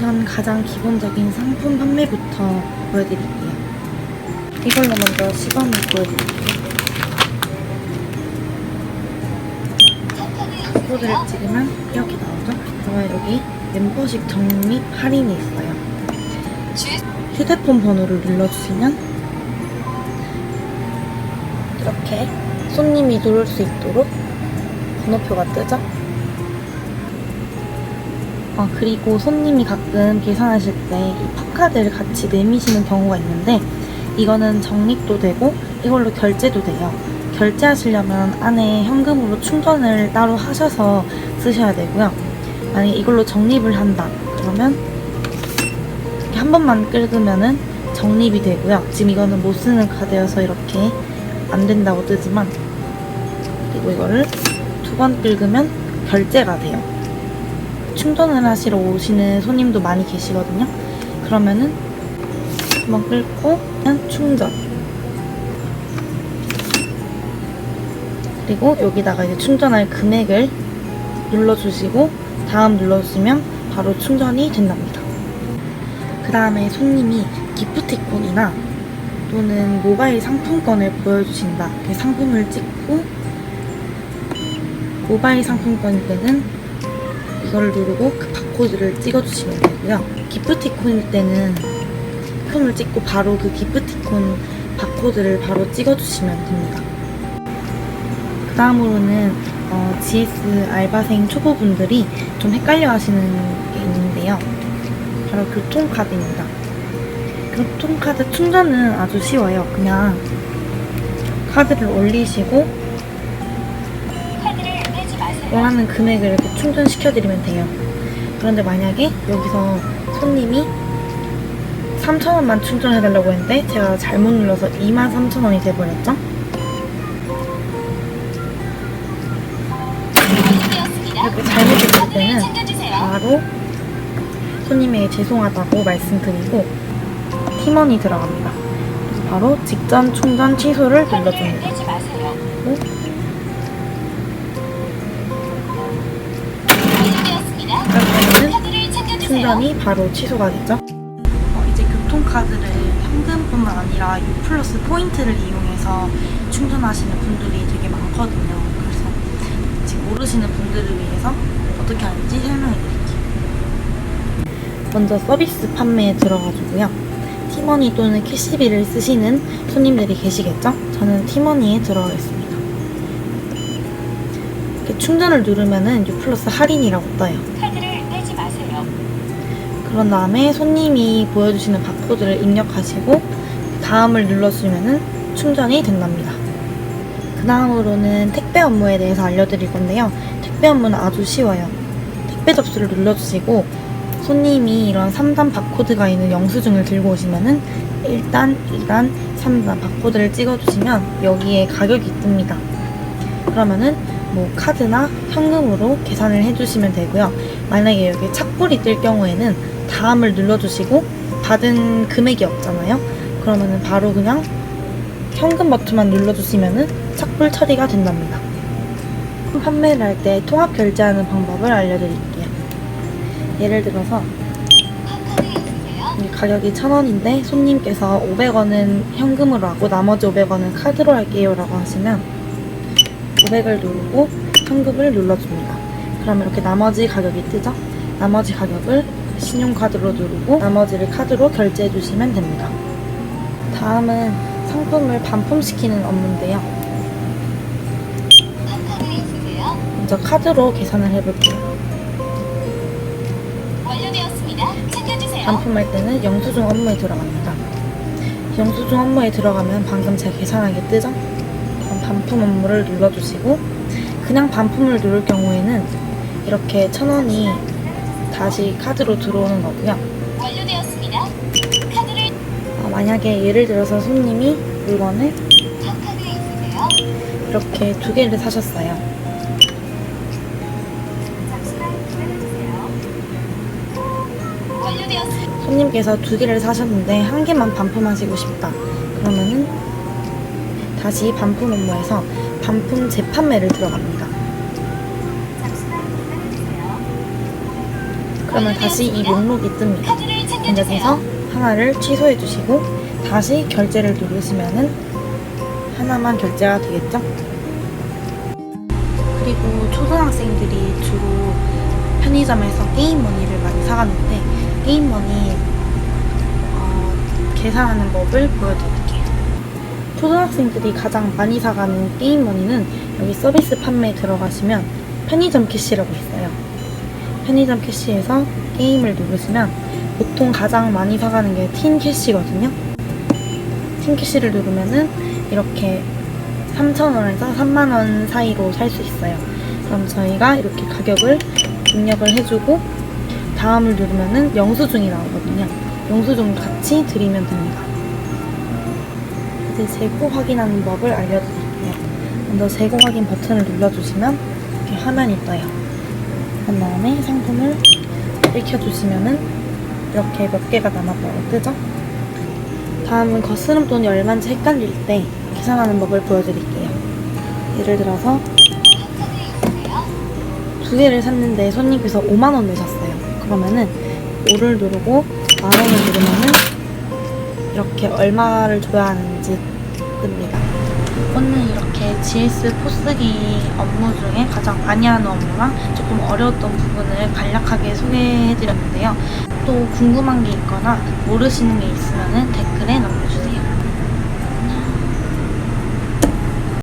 우선 가장 기본적인 상품 판매부터 보여드릴게요. 이걸로 먼저 시범을 보여드릴게요. 코드를 찍으면 이렇게 나오죠? 그러면 여기 멤버십 적립 할인이 있어요. 휴대폰 번호를 눌러주시면 이렇게 손님이 누를 수 있도록 번호표가 뜨죠? 아, 그리고 손님이 가끔 계산하실 때 이 팝카드를 같이 내미시는 경우가 있는데 이거는 적립도 되고 이걸로 결제도 돼요. 결제하시려면 안에 현금으로 충전을 따로 하셔서 쓰셔야 되고요. 만약에 이걸로 적립을 한다 그러면 이렇게 한 번만 긁으면은 적립이 되고요. 지금 이거는 못 쓰는 카드여서 이렇게 안 된다고 뜨지만 그리고 이거를 두 번 긁으면 결제가 돼요. 충전을 하시러 오시는 손님도 많이 계시거든요. 그러면은 한번 긁고 그냥 충전. 그리고 여기다가 이제 충전할 금액을 눌러주시고 다음 눌러주시면 바로 충전이 된답니다. 그 다음에 손님이 기프티콘이나 또는 모바일 상품권을 보여주신다. 그 상품을 찍고 모바일 상품권일 때는 이걸 누르고 그 바코드를 찍어주시면 되고요. 기프티콘일 때는 상품을 찍고 바로 그 기프티콘 바코드를 바로 찍어주시면 됩니다. 그 다음으로는 어, GS 알바생 초보분들이 좀 헷갈려 하시는 게 있는데요. 바로 교통카드입니다. 교통카드 충전은 아주 쉬워요. 그냥 카드를 올리시고. 원하는 금액을 이렇게 충전시켜드리면 돼요. 그런데 만약에 여기서 손님이 3,000원만 충전해달라고 했는데 제가 잘못 눌러서 23,000원이 돼버렸죠? 이렇게 잘못했을 때는. 바로 손님에게 죄송하다고 말씀드리고 팀원이 들어갑니다. 바로 직전 충전 취소를 눌러줍니다. 충전이 바로 취소가 됐죠. 어, 이제 교통카드를 현금뿐만 아니라 U 플러스 포인트를 이용해서 충전하시는 분들이 되게 많거든요. 그래서 지금 모르시는 분들을 위해서 어떻게 하는지 설명해 드릴게요. 먼저 서비스 판매에 들어가지고요. 티머니 또는 캐시비를 쓰시는 손님들이 계시겠죠? 저는 티머니에 들어가겠습니다. 이렇게 충전을 누르면은 U 플러스 할인이라고 떠요. 그런 다음에 손님이 보여주시는 바코드를 입력하시고 다음을 눌러주시면 충전이 된답니다. 그 다음으로는 택배 업무에 대해서 알려드릴 건데요. 택배 업무는 아주 쉬워요. 택배 접수를 눌러주시고 손님이 이런 3단 바코드가 있는 영수증을 들고 오시면은 1단, 2단, 3단 바코드를 찍어주시면 여기에 가격이 뜹니다. 그러면은 뭐 카드나 현금으로 계산을 해주시면 되고요. 만약에 여기 착불이 뜰 경우에는 다음을 눌러주시고 받은 금액이 없잖아요. 그러면은 바로 그냥 현금 버튼만 눌러주시면은 착불 처리가 된답니다. 판매를 할 때 통합 결제하는 방법을 알려드릴게요. 예를 들어서 가격이 1,000원인데 손님께서 500원은 현금으로 하고 나머지 500원은 카드로 할게요 라고 하시면 500을 누르고 현금을 눌러줍니다. 그러면 이렇게 나머지 가격이 뜨죠? 나머지 가격을 신용카드로 누르고 나머지를 카드로 결제해 주시면 됩니다. 다음은 상품을 반품시키는 업무인데요. 먼저 카드로 계산을 해볼게요. 반품할 때는 영수증 업무에 들어갑니다. 영수증 업무에 들어가면 방금 제가 계산하게 뜨죠? 반품 업무를 눌러주시고 그냥 반품을 누를 경우에는 이렇게 천 원이 다시 카드로 들어오는 거고요. 완료되었습니다. 카드를 어, 만약에 예를 들어서 손님이 물건을? 이렇게 두 개를 사셨어요. 손님께서 두 개를 사셨는데 한 개만 반품하시고 싶다. 그러면은 다시 반품 업무에서 반품 재판매를 들어갑니다. 그러면 다시 이 목록이 뜹니다. 챙겨주세요. 하나를 취소해 주시고 다시 결제를 누르시면은 하나만 결제가 되겠죠? 그리고 초등학생들이 주로 편의점에서 게임머니를 많이 사가는데 게임머니 어, 계산하는 법을 보여드릴게요. 초등학생들이 가장 많이 사가는 게임머니는 여기 서비스 판매 들어가시면 편의점 캐시라고 있어요. 편의점 캐시에서 게임을 누르시면 보통 가장 많이 사가는 게 틴 캐시거든요. 틴 캐시를 누르면은 이렇게 3,000원에서 3만원 사이로 살 수 있어요. 그럼 저희가 이렇게 가격을 입력을 해주고 다음을 누르면은 영수증이 나오거든요. 영수증 같이 드리면 됩니다. 이제 재고 확인하는 법을 알려드릴게요. 먼저 재고 확인 버튼을 눌러주시면 이렇게 화면이 떠요. 그 다음에 상품을 읽혀주시면은 이렇게 몇 개가 남았다고 뜨죠? 다음은 거스름 돈이 얼마인지 헷갈릴 때 계산하는 법을 보여드릴게요. 예를 들어서? 두 개를 샀는데 손님께서 5만 원 내셨어요. 그러면은 5를 누르고 만 원을 누르면은 이렇게 얼마를 줘야 하는지. 오늘 이렇게 GS 포스기 업무 중에 가장 많이 하는 업무랑 조금 어려웠던 부분을 간략하게 소개해드렸는데요. 또 궁금한 게 있거나 모르시는 게 있으면 댓글에 남겨주세요.